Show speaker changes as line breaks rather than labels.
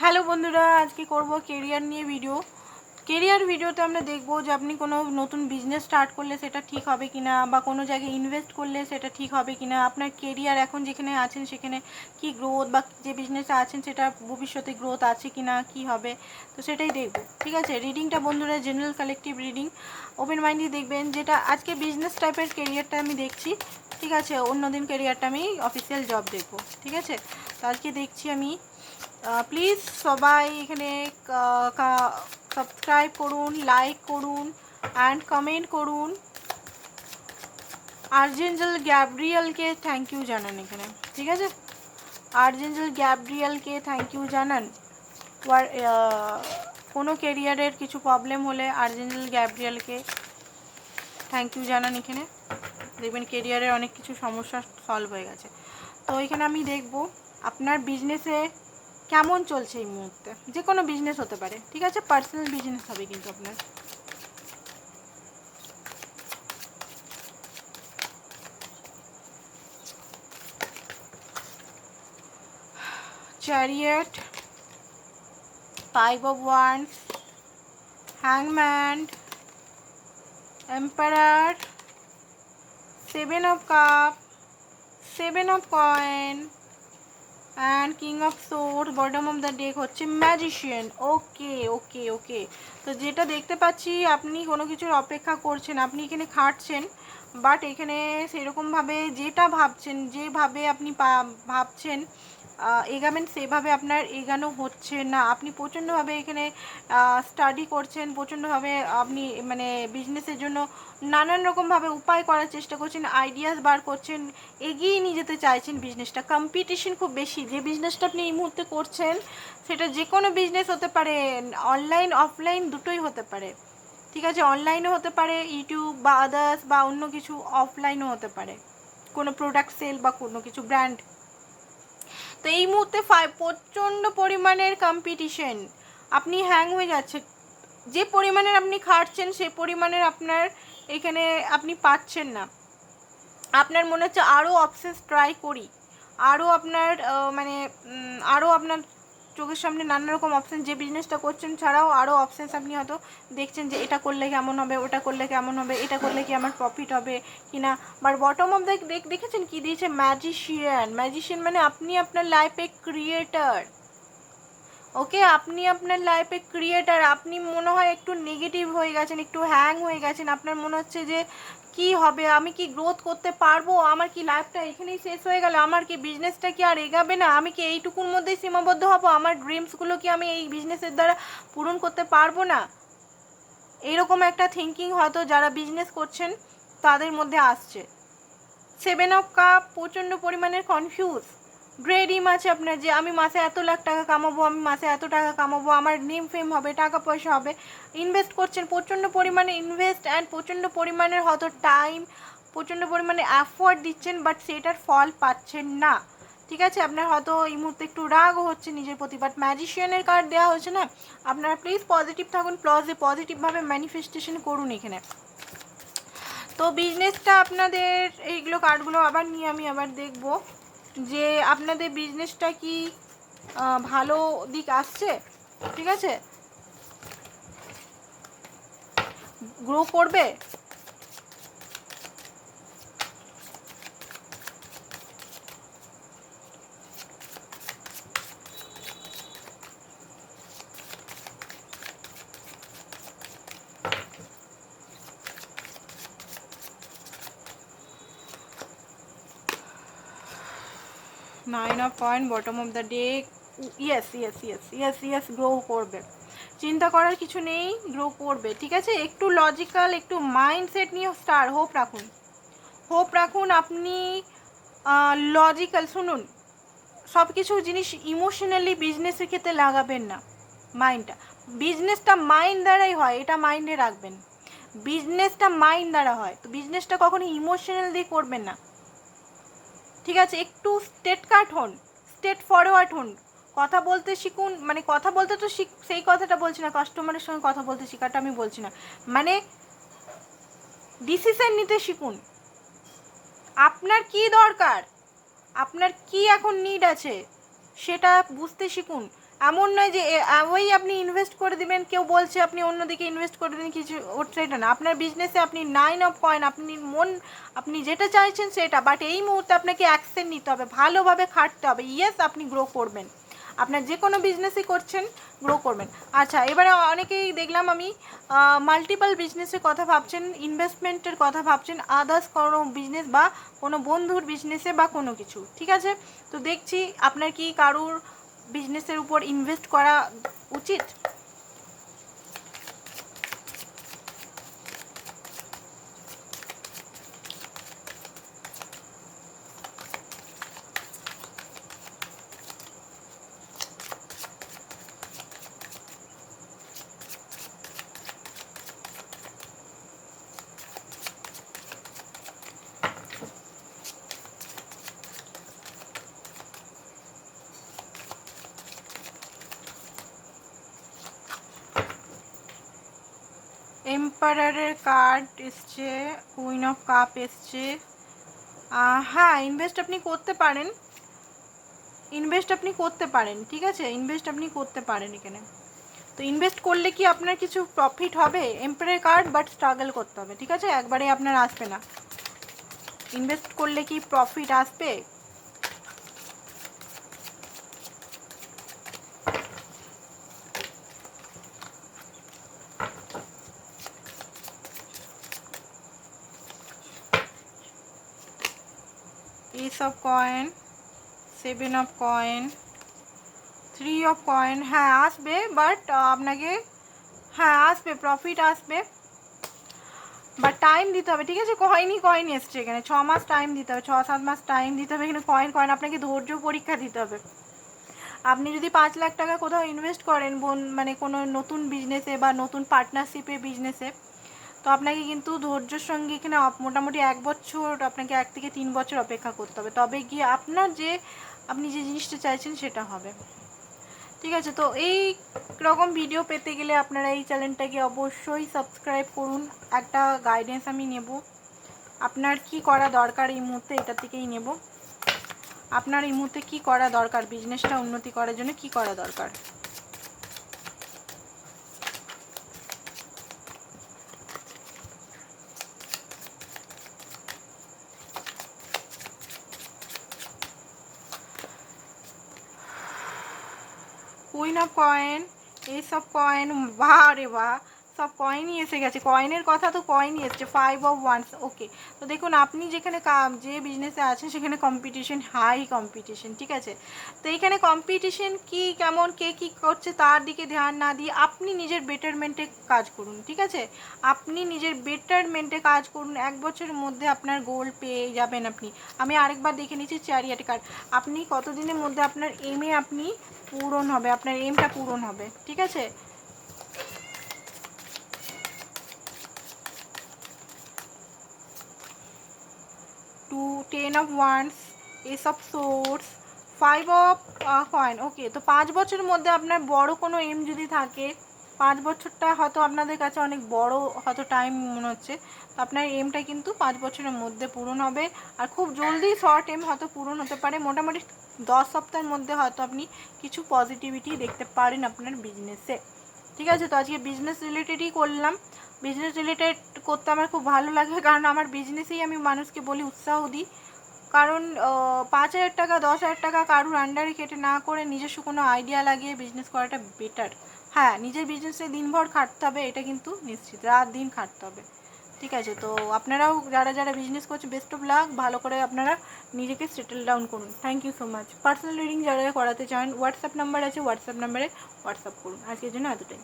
Hello বন্ধুরা, আজকে করব কেরিয়ার নিয়ে ভিডিও কেরিয়ার ভিডিওতে আমরা দেখব যে আপনি কোনো নতুন বিজনেস স্টার্ট করলে সেটা ঠিক হবে কি না বা কোনো জায়গায় ইনভেস্ট করলে সেটা ঠিক হবে কি না আপনার কেরিয়ার এখন যেখানে আছেন সেখানে কি গ্রোথ বা যে বিজনেসে আছেন সেটা ভবিষ্যতে গ্রোথ আছে কি না কী হবে, তো সেটাই দেখব। ঠিক আছে? রিডিংটা বন্ধুরা জেনারেল কালেকটিভ রিডিং ওপেন মাইন্ডে দেখবেন যেটা আজকে বিজনেস টাইপের কেরিয়ারটা আমি দেখছি। ঠিক আছে? অন্যদিন কেরিয়ারটা আমি অফিসিয়াল জব দেখব। ঠিক আছে? তো আজকে দেখছি আমি প্লিজ সবাই এখানে সাবস্ক্রাইব করুন লাইক করুন অ্যান্ড কমেন্ট করুন। আর্জেঞ্জেল গ্যাব্রিয়ালকে থ্যাংক ইউ জানান এখানে, ঠিক আছে? আর্জেঞ্জেল গ্যাব্রিয়ালকে থ্যাংক ইউ জানান। কোনো কেরিয়ারের কিছু প্রবলেম হলে আর্জেঞ্জেল গ্যাব্রিয়ালকে থ্যাংক ইউ জানান এখানে। দেখবেন কেরিয়ারের অনেক কিছু সমস্যা সলভ হয়ে গেছে। তো এখানে আমি দেখব, আপনার বিজনেসে কেমন চলছে এই মুহূর্তে? যে কোনো বিজনেস হতে পারে, ঠিক আছে? পার্সোনাল বিজনেস হবে কিন্তু আপনার। Chariot five of wands হ্যাংম্যান emperor seven of cups seven of coins and king of swords bottom of the deck হচ্ছে ম্যাজিশিয়ান ওকে ওকে ওকে তো যেটা দেখতে পাচ্ছি, আপনি কোনো কিছুর অপেক্ষা করছেন, আপনি এখানে খাটছেন বাট এখানে সেরকমভাবে যেটা ভাবছেন, যেভাবে আপনি ভাবছেন এগাবেন সেভাবে আপনার এগানো হচ্ছে না। আপনি প্রচণ্ডভাবে এখানে স্টাডি করছেন, প্রচণ্ডভাবে আপনি মানে বিজনেসের জন্য নানান রকমভাবে উপায় করার চেষ্টা করছেন আইডিয়াস বার করছেন, এগিয়ে নিয়ে যেতে চাইছেন বিজনেসটা কম্পিটিশন খুব বেশি। যে বিজনেসটা আপনি এই মুহূর্তে করছেন, সেটা যে কোনো বিজনেস হতে পারে অনলাইন অফলাইন দুটোই হতে পারে। ঠিক আছে? অনলাইনও হতে পারে ইউটিউব বা আদার্স বা অন্য কিছু অফলাইনও হতে পারে। কোনো প্রোডাক্ট সেল বা কোনো কিছু ব্র্যান্ড তো এই মুহূর্তে প্রচণ্ড পরিমাণের কম্পিটিশন আপনি হ্যাং হয়ে যাচ্ছে যে পরিমাণের আপনি খাটছেন, সে পরিমাণের আপনার এখানে আপনি পাচ্ছেন না। আপনার মনে হচ্ছে আরও অপশানস ট্রাই করি। আরও আপনার মানে আরও আপনার চোখের সামনে নানা রকম অপশন যে বিজনেসটা করছেন ছাড়াও আরও অপশানস আপনি হয়তো দেখছেন যে এটা করলে কেমন হবে, ওটা করলে কেমন হবে, এটা করলে কি আমার প্রফিট হবে কি না বাট বটম অফ দেখ, দেখেছেন কি দিয়েছে? ম্যাজিশিয়ান ম্যাজিশিয়ান মানে আপনি আপনার লাইফে ক্রিয়েটার ওকে আপনি আপনার লাইফে ক্রিয়েটার আপনি মনে হয় একটু নেগেটিভ হয়ে গেছেন, একটু হ্যাং হয়ে গেছেন, আপনার মনে হচ্ছে যে কি হবে? আমি কি গ্রোথ করতে পারব? আমার কি লাইফটা এখানেই শেষ হয়ে গেল? আমার কি বিজনেসটা কি আর এগাবে না? আমি কি এইটুকুর মধ্যেই সীমাবদ্ধ হব? আমার ড্রিমসগুলো কি আমি এই বিজনেসের দ্বারা পূরণ করতে পারব না? এইরকম একটা থিঙ্কিং হয়তো যারা বিজনেস করছেন, তাদের মধ্যে আসছে। সেভেন অফ কাপ প্রচণ্ড পরিমাণের কনফিউজ ড্রেডিম আছে আপনার যে আমি মাসে এত লাখ টাকা কামাবো, আমি মাসে এত টাকা কামাবো, আমার নেম ফেম হবে, টাকা পয়সা হবে ইনভেস্ট করছেন, প্রচণ্ড পরিমাণে ইনভেস্ট অ্যান্ড প্রচণ্ড পরিমাণের হয়তো টাইম প্রচণ্ড পরিমাণে অ্যাফোর্ড দিচ্ছেন বাট সেটার ফল পাচ্ছেন না। ঠিক আছে? আপনার হয়তো এই মুহূর্তে একটু রাগও হচ্ছে, নিজের প্রতি বাট ম্যাজিশিয়ানের কার্ড দেওয়া হয়েছে না? আপনারা প্লিজ পজিটিভ থাকুন প্লসে পজিটিভভাবে ম্যানিফেস্টেশন করুন এখানে। তো বিজনেসটা আপনাদের, এইগুলো কার্ডগুলো আবার নিয়ে আমি আবার দেখব। যে আপনাদের বিজনেসটা কি ভালো দিক আসছে? ঠিক আছে? গ্রো করবে? Nine of point bottom of the day yes yes yes yes yes grow করবে। চিন্তা করার কিছু নেই গ্রো করবে, ঠিক আছে? একটু লজিক্যাল একটু মাইন্ডসেট নিয়ে স্টার হোপ রাখুন। হোপ রাখুন আপনি লজিক্যাল শুনুন। সব কিছু জিনিস ইমোশনালি বিজনেসের ক্ষেত্রে লাগাবেন না মাইন্ডটা বিজনেসটা মাইন্ড দ্বারাই হয়, এটা মাইন্ডে রাখবেন। বিজনেসটা মাইন্ড দ্বারা হয়। তো বিজনেসটা কখনো ইমোশনাল দিয়ে করবেন না। ঠিক আছে, একটু স্টেট কাট হন স্টেট ফরওয়ার্ড হন। কথা বলতে শিখুন মানে কথা বলতে তো শিখ, সেই কথাটা বলছি না কাস্টমারের সঙ্গে কথা বলতে শেখাটা আমি বলছি না। মানে ডিসিশন নিতে শিখুন। আপনার কি দরকার? আপনার কি এখন নিড আছে? সেটা বুঝতে শিখুন। এমন নয় যে ওই আপনি ইনভেস্ট করে দিবেন, কেউ বলছে আপনি অন্যদিকে ইনভেস্ট করে দিন কিছু ওর সেটা না। আপনার বিজনেসে আপনি নাইন অফ কয়েন আপনি মন, আপনি যেটা চাইছেন সেটা বাট এই মুহূর্তে আপনাকে অ্যাকশন নিতে হবে, ভালোভাবে খাটতে হবে। ইয়েস আপনি গ্রো করবেন। আপনার যে কোনো বিজনেসই করছেন গ্রো করবেন। আচ্ছা এবারে অনেকেই দেখলাম আমি মাল্টিপল বিজনেসের কথা ভাবছেন ইনভেস্টমেন্টের কথা ভাবছেন আদার্স কোনো বিজনেস বা কোনো বন্ধুর বিজনেসে বা কোনো কিছু, ঠিক আছে? তো দেখছি, আপনার কি কারুর বিজনেসের উপর ইনভেস্ট করা উচিত? এম্পায়ারের কার্ড এসছে কুইন অফ কাপ এসছে। হ্যাঁ ইনভেস্ট আপনি করতে পারেন। ইনভেস্ট আপনি করতে পারেন, ঠিক আছে? ইনভেস্ট আপনি করতে পারেন এখানে। তো ইনভেস্ট করলে কি আপনার কিছু প্রফিট হবে? এম্পায়ারের কার্ড বাট স্ট্রাগল করতে হবে, ঠিক আছে? একবারে আপনার আসবে না। ইনভেস্ট করলে কি প্রফিট আসবে? Of coin seven of coin three of coin হ্যাঁ আসবে বাট আপনাকে হ্যাঁ আসবে প্রফিট আসবে। বাট টাইম দিতে হবে, ঠিক আছে? কয়েনই কয়েন এসছে এখানে। ছ মাস টাইম দিতে হবে, ছ, সাত মাস টাইম দিতে হবে। এখানে কয়েন কয়েন আপনাকে ধৈর্য পরীক্ষা দিতে হবে। আপনি যদি পাঁচ লাখ টাকা কোথাও ইনভেস্ট করেন, বোন মানে কোনো নতুন বিজনেসে বা নতুন পার্টনারশিপে বিজনেসে তো আপনাকে কিন্তু ধৈর্যের সঙ্গে এখানে মোটামুটি এক বছর আপনাকে এক থেকে তিন বছর অপেক্ষা করতে হবে। তবে গিয়ে আপনার যে, আপনি যে জিনিসটা চাইছেন সেটা হবে। ঠিক আছে, তো এই রকম ভিডিও পেতে গেলে আপনারা এই চ্যানেলটাকে অবশ্যই সাবস্ক্রাইব করুন। একটা গাইডেন্স আমি নেব। আপনার কি করা দরকার এই মুহূর্তে এটা থেকেই নেব। আপনার এই মুহূর্তে কি করা দরকার? বিজনেসটা উন্নতি করার জন্য কি করা দরকার? অফ কয়েন এইসব কয়েন বাহ রে বাহ সব কয়েনই এসে গেছে। কয়েনের কথা তো কয়েনই এসছে ফাইভ অফ ওয়ান্স ওকে তো দেখুন, আপনি যেখানে যে বিজনেসে আছেন, সেখানে কম্পিটিশন হাই কম্পিটিশন ঠিক আছে? তো এইখানে কম্পিটিশন কি, কেমন, কে কী করছে, তার দিকে ধ্যান না দিয়ে আপনি নিজের বেটারমেন্টে কাজ করুন, ঠিক আছে? আপনি নিজের বেটারমেন্টে কাজ করুন, এক বছরের মধ্যে আপনার গোল পেয়ে যাবেন আপনি। আমি আরেকবার দেখে নিচ্ছি চ্যারিয়াট কার্ড আপনি কতদিনের মধ্যে আপনার এমে আপনি পূরণ হবে, আপনার এমটা পূরণ হবে, ঠিক আছে? Two ten of wands ace of swords five of coin okay তো পাঁচ বছরের মধ্যে আপনার বড় কোনো এম যদি থাকে, পাঁচ বছরটা হয়তো আপনাদের কাছে অনেক বড় হয়তো টাইম মনে হচ্ছে, তো আপনার এমটা কিন্তু পাঁচ বছরের মধ্যে পূরণ হবে। আর খুব জলদি শর্ট এম হয়তো পূরণ হতে পারে, মোটামুটি দশ সপ্তাহের মধ্যে হয়তো আপনি কিছু পজিটিভিটি দেখতে পারেন আপনার বিজনেসে ঠিক আছে, তো আজকে বিজনেস রিলেটেডই করলাম। বিজনেস রিলেটেড করতে আমার খুব ভালো লাগে, কারণ আমার বিজনেসেই আমি মানুষকে বলি উৎসাহ দিই। কারণ পাঁচ হাজার টাকা, দশ হাজার টাকা কারুর আন্ডারে কেটে না করে নিজস্ব কোনো আইডিয়া লাগিয়ে বিজনেস করাটা বেটার হ্যাঁ নিজের বিজনেসে দিনভর খাটতে হবে, এটা কিন্তু নিশ্চিত। রাত দিন খাটতে হবে। ঠিক আছে, তো আপনারাও যারা যারা বিজনেস করছে বেস্ট অফ লাক ভালো করে আপনারা নিজেকে সেটেল ডাউন করুন। Thank you so much personal reading যারা করাতে চান হোয়াটসঅ্যাপ নাম্বার আছে হোয়াটসঅ্যাপ নাম্বারে হোয়াটসঅ্যাপ করুন। আজকের জন্য এতটাই।